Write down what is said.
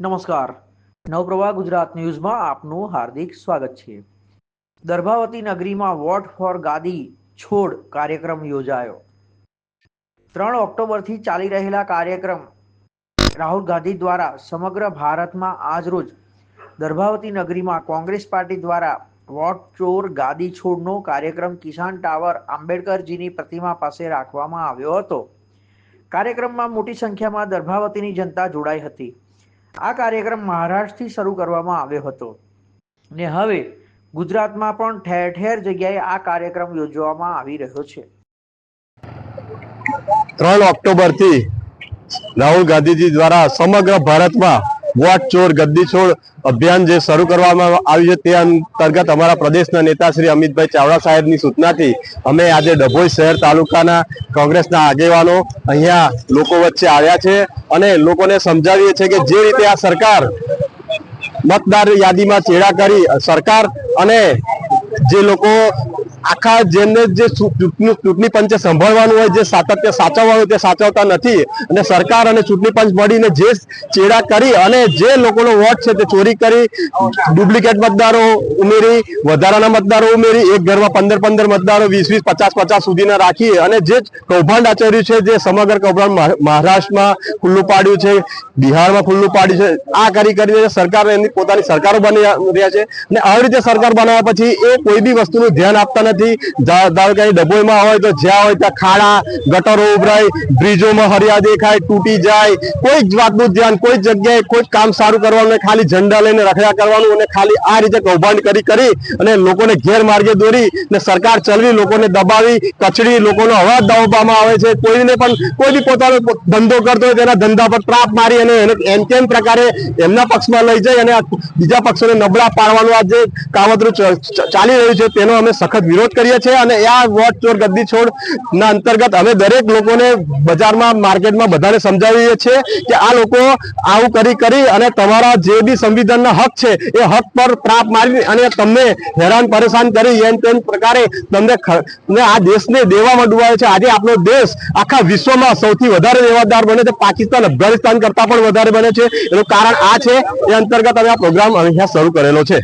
નમસ્કાર. નવપ્રવાહ ગુજરાત ન્યૂઝમાં આપનું હાર્દિક સ્વાગત છે. દર્ભાવતી નગરીમાં વોટ ફોર ગાદી છોડ કાર્યક્રમ યોજાયો. ત્રણ ઓક્ટોબરથી ચાલી રહેલા કાર્યક્રમ રાહુલ ગાંધી દ્વારા સમગ્ર ભારતમાં આજરોજ દર્ભાવતી નગરીમાં કોંગ્રેસ પાર્ટી દ્વારા વોટ ચોર ગાદી છોડનો કાર્યક્રમ કિસાન ટાવર આંબેડકરજીની પ્રતિમા પાસે રાખવામાં આવ્યો હતો. કાર્યક્રમમાં મોટી સંખ્યામાં દર્ભાવતીની જનતા જોડાઈ હતી. આ કાર્યક્રમ મહારાષ્ટ્રથી શરૂ કરવામાં આવ્યો હતો. ને હવે ગુજરાતમાં પણ ઠેર ઠેર જગ્યાએ આ કાર્યક્રમ યોજવામાં આવી રહ્યો છે. ત્રણ ઓક્ટોબરથી રાહુલ ગાંધીજી દ્વારા સમગ્ર ભારતમાં વોટ ચોર, ગદ્દી છોડ અભિયાન જે શરૂ કરવામાં આવ્યું છે, તે અંતર્ગત અમારા પ્રદેશના નેતા શ્રી અમિતભાઈ ચાવડા સાહેબની સૂચનાથી અમે આજે ડભોઈ શહેર તાલુકાના કોંગ્રેસના આગેવાનો અહીંયા લોકો વચ્ચે આવ્યા છે અને લોકોને સમજાવીએ છીએ કે જે રીતે આ સરકાર મતદાર યાદીમાં ચેડા કરી, સરકાર અને જે લોકો આખા જેને જે ચૂંટણી પંચે સંભાળવાનું હોય, જે સાતત્ય સાચવવાનું તે સાચવતા નથી. અને સરકાર અને ચૂંટણી પંચ મળીને જે ચેડા કરી અને જે લોકોનો વોટ છે તે ચોરી કરી, ડુપ્લિકેટ મતદારો ઉમેરી, વધારાના મતદારો ઉમેરી, એક ઘરમાં પંદર પંદર મતદારો વીસ વીસ પચાસ પચાસ સુધીના રાખી અને જે કૌભાંડ આચર્યું છે, જે સમગ્ર કૌભાંડ મહારાષ્ટ્રમાં ખુલ્લું પાડ્યું છે, બિહારમાં ખુલ્લું પાડ્યું છે, આ કરી કરીને સરકાર એમની પોતાની સરકારો બની રહ્યા છે. અને આવી રીતે સરકાર બનાવ્યા પછી એ કોઈ બી વસ્તુનું ધ્યાન આપતા નથી. ધારો ધારો કે ડભોઈમાં હોય તો જ્યાં હોય ત્યાં ખાડા, ગટરો ઉભરાય, બ્રિજોમાં હરિયા દેખાય, તૂટી જાય. કોઈ વાતનું ધ્યાન, કોઈ જગ્યાએ કોઈ કામ સારું કરવાનું ખાલી ઝંડા લઈને રખડ્યા કરવાનું અને ખાલી આ રીતે કૌભાંડ કરી કરી અને લોકોને ગેરમાર્ગે દોરી ને સરકાર ચલવી લોકોને દબાવી, કચડી, લોકોનો અવાજ દબાવવામાં આવે છે. કોઈને પણ કોઈ બી પોતાનો ધંધો કરતો હોય તેના ધંધા પર ત્રાપ મારી અને એને એમ કેમ પ્રકારે એમના પક્ષમાં લઈ જાય અને બીજા પક્ષોને નબળા પાડવાનું આ જે કાવતરું ચાલી રહ્યું છે, તેનો અમે સખત વિરોધ કરીએ છીએ અને આ વોટ ચોર ગદ્દી છોડ ના અંતર્ગત અમે દરેક લોકોને બજારમાં, માર્કેટમાં બધાને સમજાવીએ છીએ કે આ લોકો આવું કરી કરી અને તમારા જે બી સંવિધાનના હક છે, એ હક પર પ્રાપ મારી અને તમને હેરાન, પરેશાન કરી એમ તેમ પ્રકારે તમને આ દેશને દેવામાં ડૂબાવે છે. આજે આપણો દેશ આખા વિશ્વમાં સૌથી વધારે દેવાદાર બને છે. પાકિસ્તાન, અફઘાનિસ્તાન કરતા પણ વધારે બને છે. એનું કારણ આ છે. એ અંતર્ગત અમે આ પ્રોગ્રામ અહીંયા શરૂ કરેલો છે.